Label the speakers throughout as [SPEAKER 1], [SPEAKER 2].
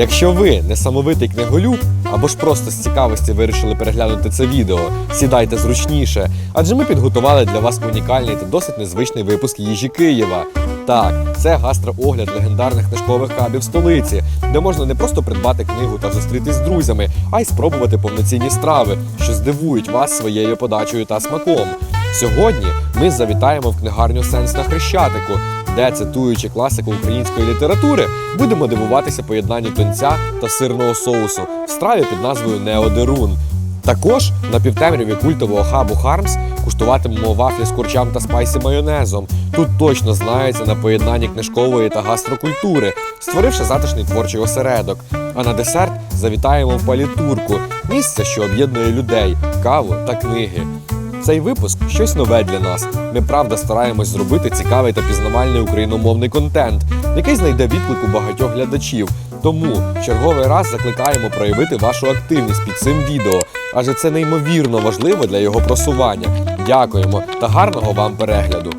[SPEAKER 1] Якщо ви несамовитий книголюб або ж просто з цікавості вирішили переглянути це відео, сідайте зручніше, адже ми підготували для вас унікальний та досить незвичний випуск їжі Києва. Так, це гастроогляд легендарних книжкових хабів столиці, де можна не просто придбати книгу та зустрітись з друзями, а й спробувати повноцінні страви, що здивують вас своєю подачею та смаком. Сьогодні ми завітаємо в книгарню Сенс на Хрещатику, де, цитуючи класику української літератури, будемо дивуватися поєднанню тонця та сирного соусу в страві під назвою Неодерун. Також на півтемряві культового хабу Хармс куштуватимемо вафлі з курчам та спайсі майонезом. Тут точно знаються на поєднанні книжкової та гастрокультури, створивши затишний творчий осередок. А на десерт завітаємо в палітурку місце, що об'єднує людей, каву та книги. Цей випуск щось нове для нас. Ми правда стараємось зробити цікавий та пізнавальний україномовний контент, який знайде відклик у багатьох глядачів. Тому черговий раз закликаємо проявити вашу активність під цим відео, адже це неймовірно важливо для його просування. Дякуємо та гарного вам перегляду!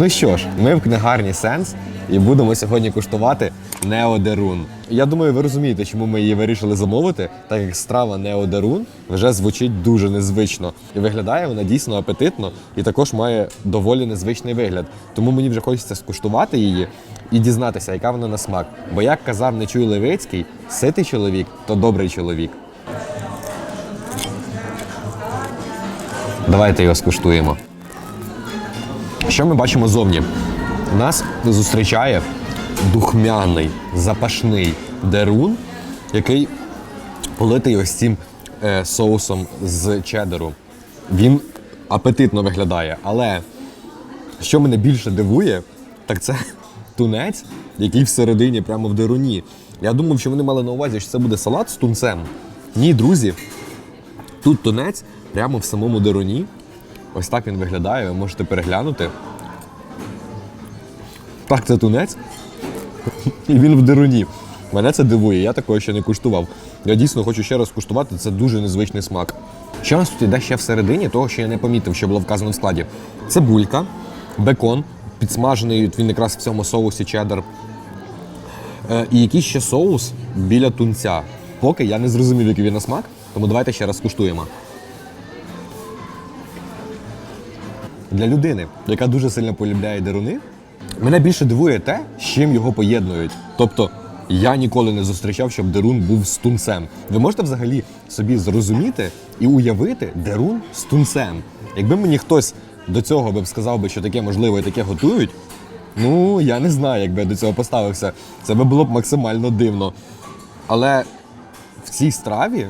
[SPEAKER 1] Ну що ж, ми в книгарні Сенс і будемо сьогодні куштувати неодерун. Я думаю, ви розумієте, чому ми її вирішили замовити, так як страва неодерун вже звучить дуже незвично. І виглядає вона дійсно апетитно і також має доволі незвичний вигляд. Тому мені вже хочеться скуштувати її і дізнатися, яка вона на смак. Бо як казав Нечуй Левицький, ситий чоловік то добрий чоловік. Давайте його скуштуємо. Що ми бачимо зовні? Нас зустрічає духмяний, запашний дерун, який политий ось цим е, соусом з чедеру. Він апетитно виглядає, але що мене більше дивує, так це тунець, який всередині, прямо в деруні. Я думав, що вони мали на увазі, що це буде салат з тунцем. Ні, друзі, тут тунець прямо в самому деруні. Ось так він виглядає, ви можете переглянути. Так, це тунець. І він в деруні. Мене це дивує, я такого ще не куштував. Я дійсно хочу ще раз куштувати, це дуже незвичний смак. Що у нас тут іде ще всередині, того, що я не помітив, що було вказано в складі. Цибулька, бекон, підсмажений, він якраз в цьому соусі чеддер. Е, і якийсь ще соус біля тунця. Поки я не зрозумів, який він на смак, тому давайте ще раз куштуємо. Для людини, яка дуже сильно полюбляє деруни, мене більше дивує те, з чим його поєднують. Тобто, я ніколи не зустрічав, щоб дерун був з тунцем. Ви можете взагалі собі зрозуміти і уявити дерун з тунцем. Якби мені хтось до цього би сказав би, що таке можливо і таке готують, ну я не знаю, як би я до цього поставився. Це би було б максимально дивно. Але в цій страві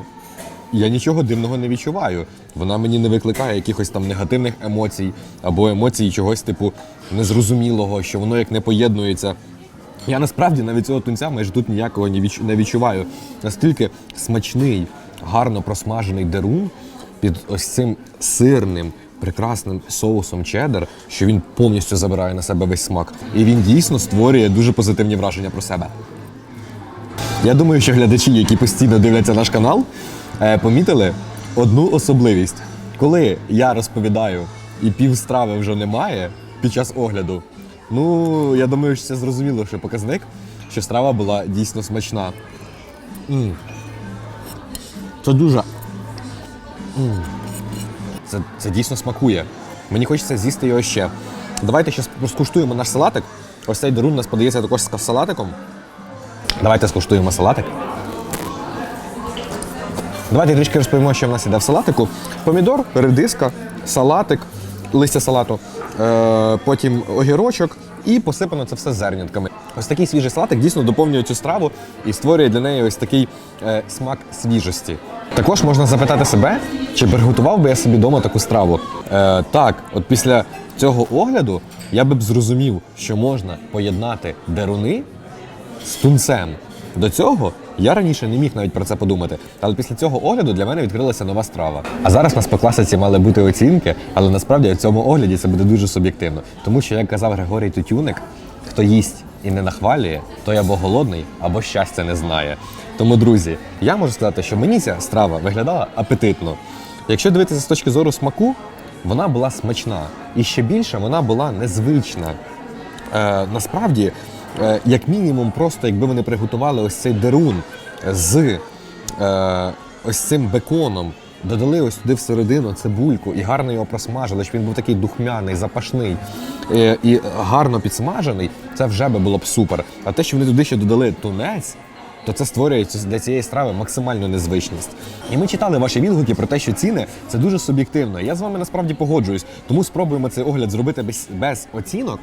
[SPEAKER 1] я нічого дивного не відчуваю. Вона мені не викликає якихось там негативних емоцій або емоцій чогось типу незрозумілого, що воно як не поєднується. Я насправді навіть цього тунця майже тут ніякого не відчу- не відчуваю. Настільки смачний, гарно просмажений дерун під ось цим сирним, прекрасним соусом чеддер, що він повністю забирає на себе весь смак. І він дійсно створює дуже позитивні враження про себе. Я думаю, що глядачі, які постійно дивляться наш канал, помітили одну особливість. Коли я розповідаю і пів страви вже немає під час огляду, ну я думаю, що це зрозуміло, що показник, що страва була дійсно смачна. М. Це дуже. М. Це, це дійсно смакує. Мені хочеться з'їсти його ще. Давайте ще скуштуємо наш салатик. Ось цей дерун у нас подається також з салатиком. Давайте скуштуємо салатик. Давайте трішки розповімо, що в нас іде в салатику. Помідор, редиска, салатик, листя салату, е, потім огірочок і посипано це все зернятками. Ось такий свіжий салатик дійсно доповнює цю страву і створює для неї ось такий е, смак свіжості. Також можна запитати себе, чи приготував би я собі вдома таку страву. Е, так, от після цього огляду я би б зрозумів, що можна поєднати деруни з тунцем. До цього я раніше не міг навіть про це подумати, але після цього огляду для мене відкрилася нова страва. А зараз нас по класиці мали бути оцінки, але насправді в цьому огляді це буде дуже суб'єктивно. Тому що, як казав Григорій Тютюник, хто їсть і не нахвалює, той або голодний, або щастя не знає. Тому, друзі, я можу сказати, що мені ця страва виглядала апетитно. Якщо дивитися з точки зору смаку, вона була смачна. І ще більше вона була незвична. Е, насправді, як мінімум, просто якби вони приготували ось цей дерун з е, ось цим беконом, додали ось туди всередину цибульку і гарно його просмажили, щоб він був такий духмяний, запашний е, і гарно підсмажений, це вже би було б супер. А те, що вони туди ще додали тунець, то це створює для цієї страви максимальну незвичність. І ми читали ваші відгуки про те, що ціни це дуже суб'єктивно. Я з вами насправді погоджуюсь, тому спробуємо цей огляд зробити без, без оцінок.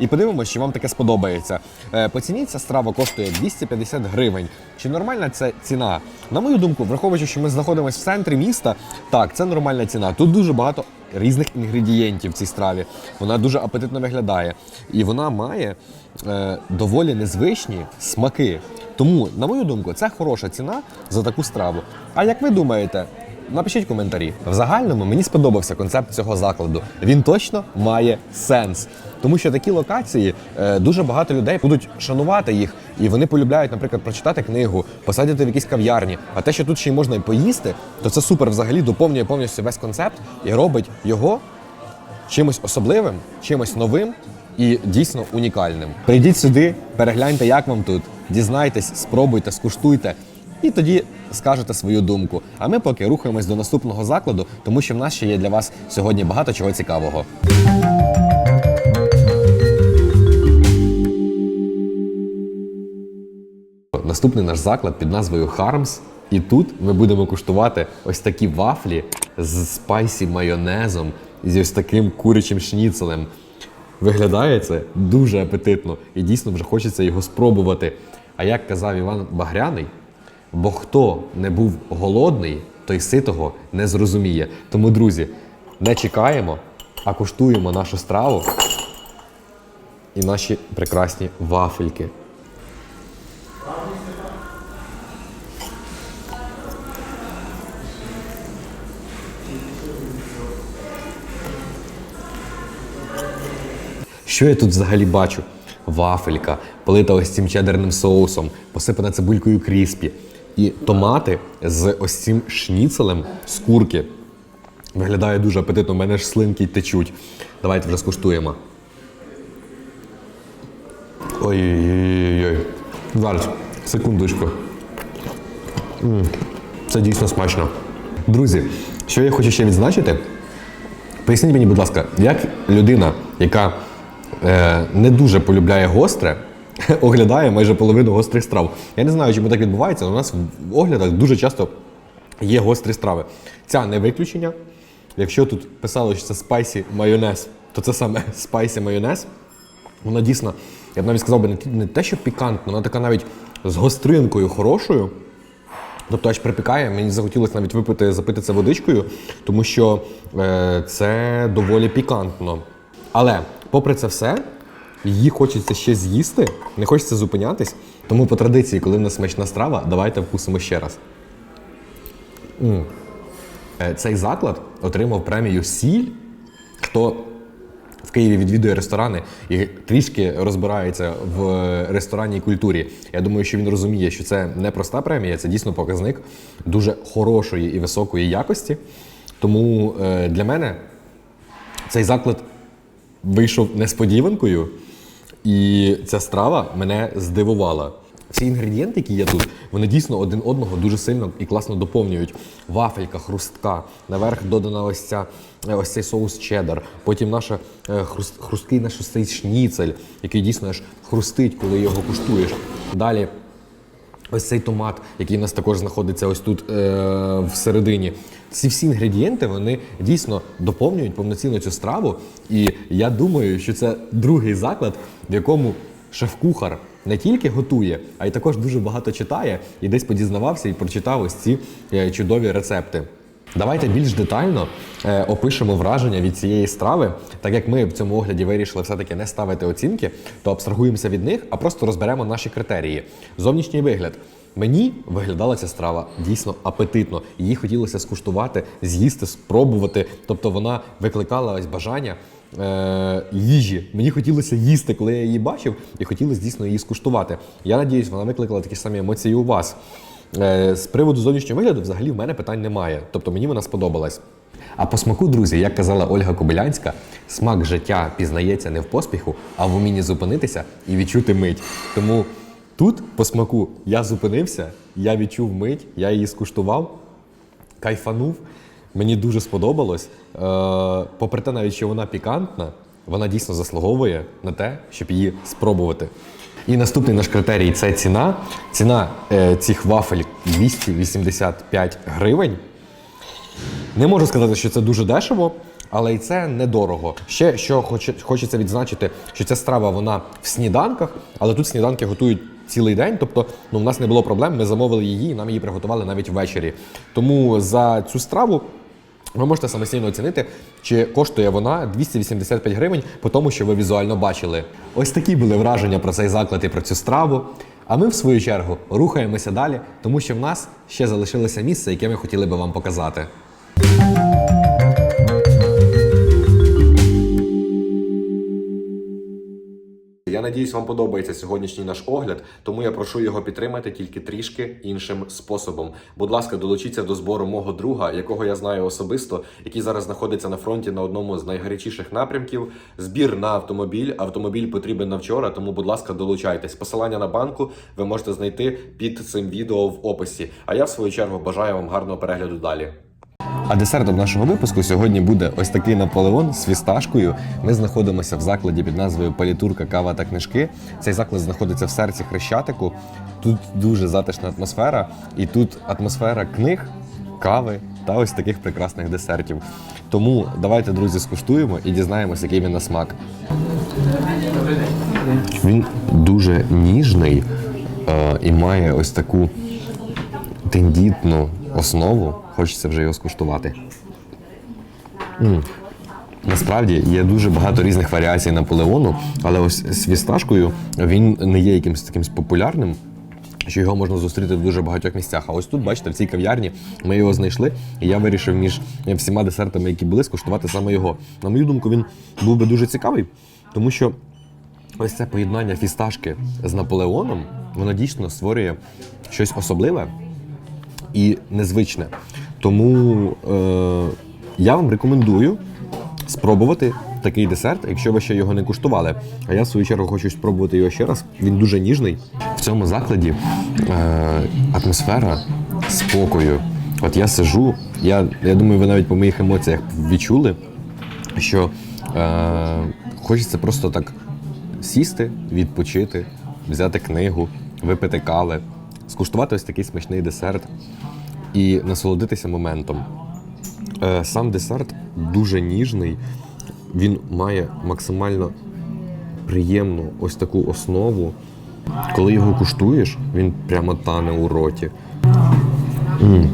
[SPEAKER 1] І подивимося, чи вам таке сподобається. Е, По ціні ця страва коштує 250 гривень. Чи нормальна це ціна? На мою думку, враховуючи, що ми знаходимося в центрі міста, так, це нормальна ціна. Тут дуже багато різних інгредієнтів в цій страві. Вона дуже апетитно виглядає. І вона має е, доволі незвичні смаки. Тому, на мою думку, це хороша ціна за таку страву. А як ви думаєте? Напишіть коментарі. В загальному мені сподобався концепт цього закладу. Він точно має сенс. Тому що такі локації е, дуже багато людей будуть шанувати їх, і вони полюбляють, наприклад, прочитати книгу, посадити в якісь кав'ярні. А те, що тут ще й можна і поїсти, то це супер взагалі доповнює повністю весь концепт і робить його чимось особливим, чимось новим і дійсно унікальним. Прийдіть сюди, перегляньте, як вам тут, дізнайтесь, спробуйте, скуштуйте. І тоді скажете свою думку. А ми поки рухаємось до наступного закладу, тому що в нас ще є для вас сьогодні багато чого цікавого. Наступний наш заклад під назвою Хармс. І тут ми будемо куштувати ось такі вафлі з спайсі майонезом і з ось таким курячим шніцелем. Виглядає це дуже апетитно і дійсно вже хочеться його спробувати. А як казав Іван Багряний, бо хто не був голодний, той ситого не зрозуміє. Тому, друзі, не чекаємо, а куштуємо нашу страву і наші прекрасні вафельки. Що я тут взагалі бачу? Вафелька, полита ось цим чедерним соусом, посипана цибулькою кріспі. І томати з ось цим шніцелем з курки. Виглядає дуже апетитно, у мене ж слинки течуть. Давайте вже скуштуємо. Ой-ой-ой. Зараз, секундочку. Це дійсно смачно. Друзі, що я хочу ще відзначити, Поясніть мені, будь ласка, як людина, яка е, не дуже полюбляє гостре, оглядає майже половину гострих страв. Я не знаю, чому так відбувається, але у нас в оглядах дуже часто є гострі страви. Ця не виключення. Якщо тут писало, що це спайсі майонез, то це саме спайсі майонез. Вона дійсно, я б навіть сказав би, не те, що пікантна, вона така навіть з гостринкою хорошою. Тобто аж припікає, мені захотілося навіть випити, запити це водичкою, тому що е, це доволі пікантно. Але, попри це все, її хочеться ще з'їсти, не хочеться зупинятись. Тому по традиції, коли в нас смачна страва, давайте вкусимо ще раз. М. Е, Цей заклад отримав премію Сіль. Хто в Києві відвідує ресторани і трішки розбирається в ресторанній культурі. Я думаю, що він розуміє, що це не проста премія, це дійсно показник дуже хорошої і високої якості. Тому е, для мене цей заклад вийшов несподіванкою, і ця страва мене здивувала. Всі інгредієнти, які є тут, вони дійсно один одного дуже сильно і класно доповнюють. Вафелька, хрустка, наверх додана ось ця е, ось цей соус чеддер, потім наша е, хруст, хрусткий наш цей шніцель, який дійсно аж хрустить, коли його куштуєш. Далі Ось цей томат, який у нас також знаходиться ось тут е, всередині. Ці всі інгредієнти вони дійсно доповнюють повноцінно цю страву. І я думаю, що це другий заклад, в якому шеф-кухар не тільки готує, а й також дуже багато читає і десь подізнавався і прочитав ось ці е, чудові рецепти. Давайте більш детально е, опишемо враження від цієї страви. Так як ми в цьому огляді вирішили все-таки не ставити оцінки, то абстрагуємося від них, а просто розберемо наші критерії. Зовнішній вигляд. Мені виглядала ця страва дійсно апетитно. Її хотілося скуштувати, з'їсти, спробувати. Тобто вона викликала ось бажання е, їжі. Мені хотілося їсти, коли я її бачив, і хотілося дійсно її скуштувати. Я надіюсь, вона викликала такі самі емоції у вас. Е, З приводу зовнішнього вигляду, взагалі в мене питань немає. Тобто мені вона сподобалась. А по смаку, друзі, як казала Ольга Кобилянська, смак життя пізнається не в поспіху, а в умінні зупинитися і відчути мить. Тому тут по смаку я зупинився, я відчув мить, я її скуштував, кайфанув. Мені дуже сподобалось. Е, попри те, навіть що вона пікантна, вона дійсно заслуговує на те, щоб її спробувати. І наступний наш критерій це ціна. Ціна е, цих вафель 285 гривень. Не можу сказати, що це дуже дешево, але і це недорого. Ще що хоче, хочеться відзначити, що ця страва вона в сніданках, але тут сніданки готують цілий день. Тобто, ну, в нас не було проблем. Ми замовили її, і нам її приготували навіть ввечері. Тому за цю страву. Ви можете самостійно оцінити, чи коштує вона 285 гривень по тому, що ви візуально бачили. Ось такі були враження про цей заклад і про цю страву. А ми, в свою чергу, рухаємося далі, тому що в нас ще залишилося місце, яке ми хотіли би вам показати. Я надіюсь, вам подобається сьогоднішній наш огляд, тому я прошу його підтримати тільки трішки іншим способом. Будь ласка, долучіться до збору мого друга, якого я знаю особисто, який зараз знаходиться на фронті на одному з найгарячіших напрямків. Збір на автомобіль. Автомобіль потрібен на вчора, тому, будь ласка, долучайтесь. Посилання на банку ви можете знайти під цим відео в описі. А я, в свою чергу, бажаю вам гарного перегляду далі. А десертом нашого випуску сьогодні буде ось такий Наполеон з фісташкою. Ми знаходимося в закладі під назвою Палітурка, кава та книжки. Цей заклад знаходиться в серці Хрещатику. Тут дуже затишна атмосфера, і тут атмосфера книг, кави та ось таких прекрасних десертів. Тому давайте, друзі, скуштуємо і дізнаємося, який він на смак. Він дуже ніжний е, і має ось таку тендітну основу. Хочеться вже його скуштувати. М. Насправді є дуже багато різних варіацій Наполеону, але ось з фісташкою він не є якимось таким популярним. Що його можна зустріти в дуже багатьох місцях. А ось тут, бачите, в цій кав'ярні ми його знайшли, і я вирішив між всіма десертами, які були, скуштувати саме його. На мою думку, він був би дуже цікавий, тому що ось це поєднання фісташки з Наполеоном, воно дійсно створює щось особливе і незвичне. Тому е, я вам рекомендую спробувати такий десерт, якщо ви ще його не куштували. А я в свою чергу хочу спробувати його ще раз. Він дуже ніжний. В цьому закладі е, атмосфера спокою. От я сижу, я, я думаю, ви навіть по моїх емоціях відчули, що е, хочеться просто так сісти, відпочити, взяти книгу, випити кави, скуштувати ось такий смачний десерт і насолодитися моментом. Е, Сам десерт дуже ніжний, він має максимально приємну ось таку основу. Коли його куштуєш, він прямо тане у роті. М.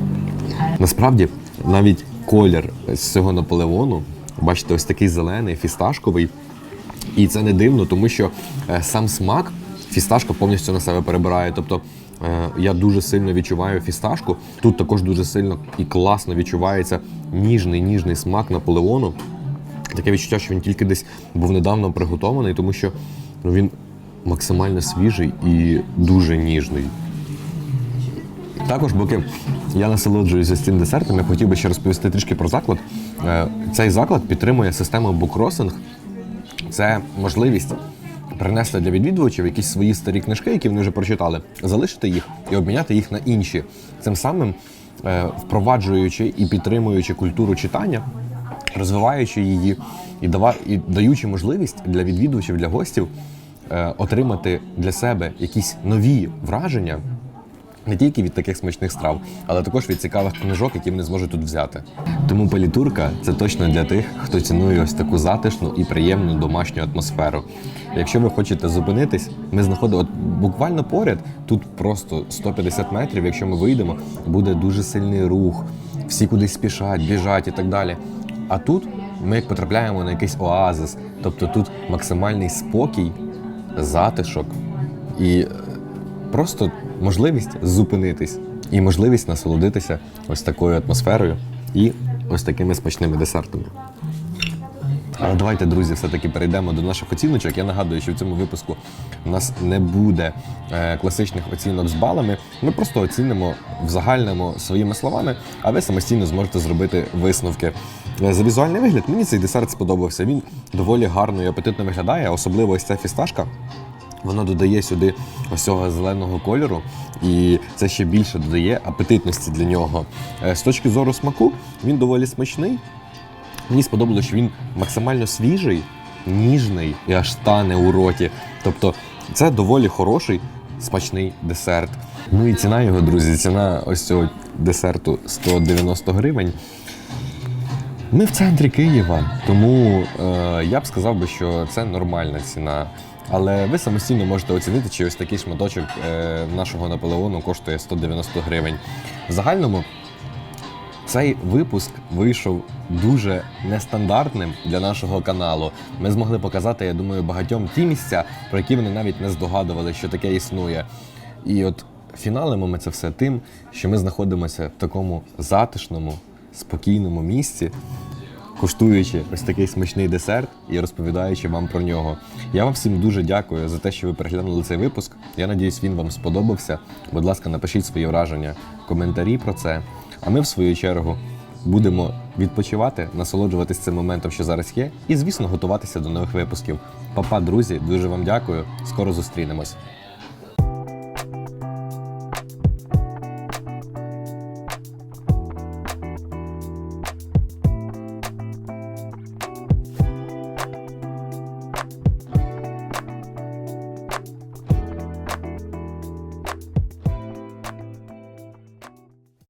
[SPEAKER 1] Насправді, навіть колір з цього Наполеону, бачите, ось такий зелений, фісташковий. І це не дивно, тому що е, сам смак фісташка повністю на себе перебирає. Тобто я дуже сильно відчуваю фісташку. Тут також дуже сильно і класно відчувається ніжний ніжний смак Наполеону. Таке відчуття, що він тільки десь був недавно приготований, тому що ну, він максимально свіжий і дуже ніжний. Також, поки я насолоджуюся з цим десертом, я хотів би ще розповісти трішки про заклад. Е, Цей заклад підтримує систему букросинг. Це можливість принести для відвідувачів якісь свої старі книжки, які вони вже прочитали, залишити їх і обміняти їх на інші. Цим самим е, впроваджуючи і підтримуючи культуру читання, розвиваючи її і, і даючи можливість для відвідувачів, для гостів е, отримати для себе якісь нові враження. Не тільки від таких смачних страв, але також від цікавих книжок, які вони зможуть тут взяти. Тому палітурка це точно для тих, хто цінує ось таку затишну і приємну домашню атмосферу. Якщо ви хочете зупинитись, ми знаходимо от буквально поряд, тут просто 150 метрів. Якщо ми вийдемо, буде дуже сильний рух, всі кудись спішать, біжать і так далі. А тут ми як потрапляємо на якийсь оазис, тобто тут максимальний спокій, затишок і е, просто можливість зупинитись і можливість насолодитися ось такою атмосферою і ось такими смачними десертами. Але давайте, друзі, все-таки перейдемо до наших оціночок. Я нагадую, що в цьому випуску у нас не буде е, класичних оцінок з балами. Ми просто оцінимо в загальному своїми словами, а ви самостійно зможете зробити висновки. Е, За візуальний вигляд мені цей десерт сподобався. Він доволі гарно і апетитно виглядає, особливо ось ця фісташка. Воно додає сюди ось цього зеленого кольору, і це ще більше додає апетитності для нього. Е, З точки зору смаку, він доволі смачний. Мені сподобалося, що він максимально свіжий, ніжний і аж тане у роті. Тобто це доволі хороший, смачний десерт. Ну і ціна його, друзі, ціна ось цього десерту 190 гривень. Ми в центрі Києва, тому е, я б сказав би, що це нормальна ціна. Але ви самостійно можете оцінити, чи ось такий шматочок е, нашого Наполеону коштує 190 гривень. В загальному цей випуск вийшов дуже нестандартним для нашого каналу. Ми змогли показати, я думаю, багатьом ті місця, про які вони навіть не здогадували, що таке існує. І от фіналимо ми це все тим, що ми знаходимося в такому затишному, спокійному місці, куштуючи ось такий смачний десерт і розповідаючи вам про нього. Я вам всім дуже дякую за те, що ви переглянули цей випуск. Я надіюсь, він вам сподобався. Будь ласка, напишіть свої враження, коментарі про це. А ми, в свою чергу, будемо відпочивати, насолоджуватись цим моментом, що зараз є, і, звісно, готуватися до нових випусків. Папа, друзі, дуже вам дякую. Скоро зустрінемось.